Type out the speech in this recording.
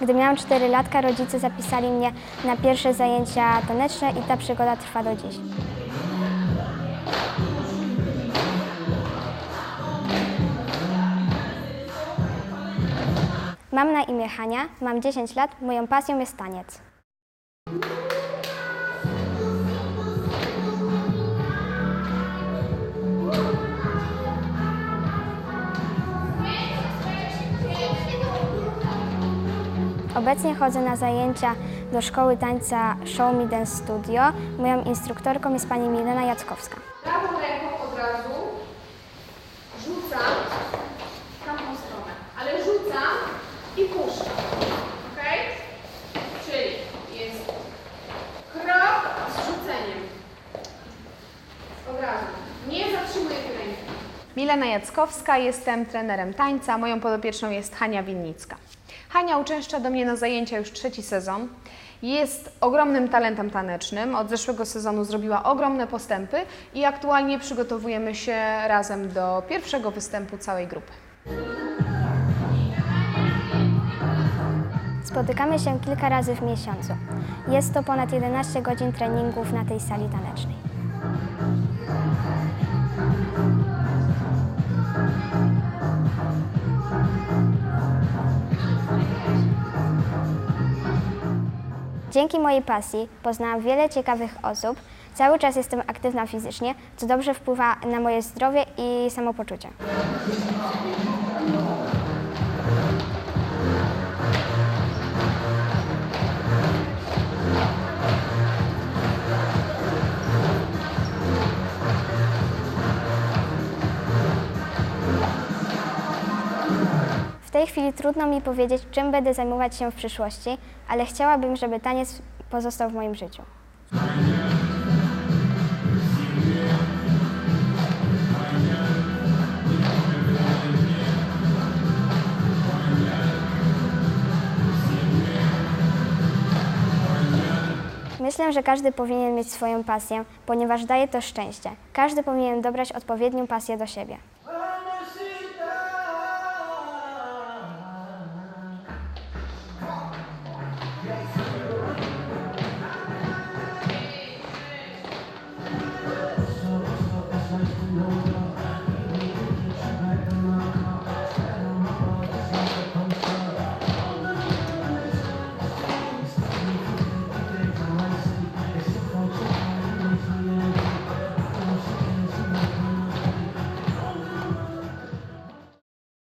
Gdy miałam 4 latka, rodzice zapisali mnie na pierwsze zajęcia taneczne i ta przygoda trwa do dziś. Mam na imię Hania, mam 10 lat, moją pasją jest taniec. Obecnie chodzę na zajęcia do szkoły tańca Show Me Dance Studio. Moją instruktorką jest pani Milena Jackowska. Prawą ręką od razu rzucam w tamtą stronę, ale rzucam i puszczam. Ok? Czyli jest krok z rzuceniem. Od razu. Nie zatrzymuję tej ręki. Milena Jackowska, jestem trenerem tańca. Moją podopieczną jest Hania Winnicka. Hania uczęszcza do mnie na zajęcia już trzeci sezon. Jest ogromnym talentem tanecznym. Od zeszłego sezonu zrobiła ogromne postępy i aktualnie przygotowujemy się razem do pierwszego występu całej grupy. Spotykamy się kilka razy w miesiącu. Jest to ponad 11 godzin treningów na tej sali tanecznej. Dzięki mojej pasji poznałam wiele ciekawych osób. Cały czas jestem aktywna fizycznie, co dobrze wpływa na moje zdrowie i samopoczucie. Tej chwili trudno mi powiedzieć, czym będę zajmować się w przyszłości, ale chciałabym, żeby taniec pozostał w moim życiu. Myślę, że każdy powinien mieć swoją pasję, ponieważ daje to szczęście. Każdy powinien dobrać odpowiednią pasję do siebie. Yes.